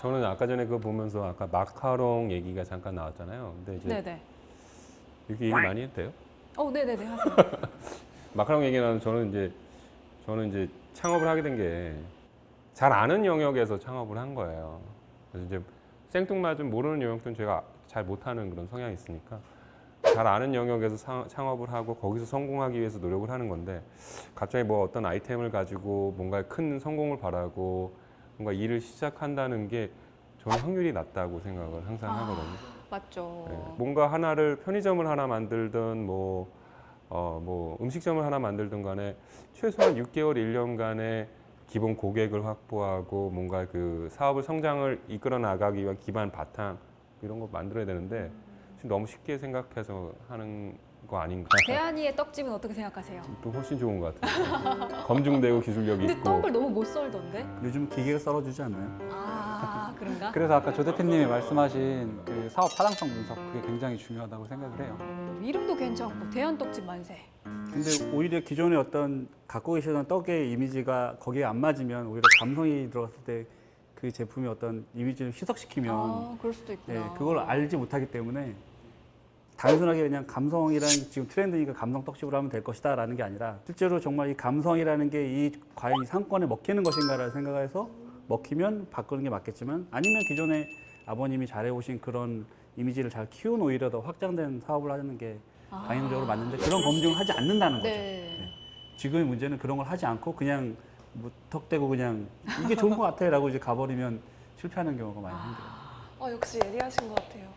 저는 아까 전에 그거 보면서 아까 마카롱 얘기가 잠깐 나왔잖아요. 근데 이제 네네. 이렇게 얘기 많이 돼요? 어, 네네네 하세요. 마카롱 얘기 나면 저는 이제 저는 이제 창업을 하게 된 게 잘 아는 영역에서 창업을 한 거예요. 그래서 이제 생뚱맞은 모르는 영역들은 제가 잘 못하는 그런 성향이 있으니까 잘 아는 영역에서 사- 창업을 하고 거기서 성공하기 위해서 노력을 하는 건데 갑자기 뭐 어떤 아이템을 가지고 뭔가 큰 성공을 바라고 뭔가 일을 시작한다는 게 저는 확률이 낮다고 생각을 항상 아. 하거든요. 맞죠. 네, 뭔가 하나를 편의점을 하나 만들든 뭐, 어, 뭐 음식점을 하나 만들든 간에 최소한 6개월, 1년간의 기본 고객을 확보하고 뭔가 그 사업을 성장을 이끌어 나가기 위한 기반 바탕 이런 거 만들어야 되는데 지금 너무 쉽게 생각해서 하는 거 아닌가. 대한이의 떡집은 어떻게 생각하세요? 또 훨씬 좋은 것 같아요. 검증되고 기술력이 근데 있고. 떡을 너무 못 썰던데? 요즘 기계가 썰어주지 않아요? 아, 그런가? 그래서 아까 조 대표님이 말씀하신 그 사업 타당성 분석 그게 굉장히 중요하다고 생각을 해요. 음, 이름도 괜찮고 대한 떡집 만세. 근데 오히려 기존의 어떤 갖고 계시던 떡의 이미지가 거기에 안 맞으면 오히려 감성이 들어갔을 때 그 제품이 어떤 이미지를 희석시키면 아, 그럴 수도 있구나. 예, 그걸 알지 못하기 때문에 단순하게 그냥 감성이라는 지금 트렌드니까 감성 떡집으로 하면 될 것이다 라는 게 아니라 실제로 정말 이 감성이라는 게 이 과연 이 상권에 먹히는 것인가를 생각해서 먹히면 바꾸는 게 맞겠지만 아니면 기존에 아버님이 잘해오신 그런 이미지를 잘 키운 오히려 더 확장된 사업을 하는 게 아. 방향적으로 맞는데 그런 검증을 하지 않는다는 거죠. 네. 지금의 문제는 그런 걸 하지 않고 그냥 무턱대고 그냥 이게 좋은 것 같아라고 이제 가버리면 실패하는 경우가 많이 생겨요. 어, 역시 예리하신 것 같아요.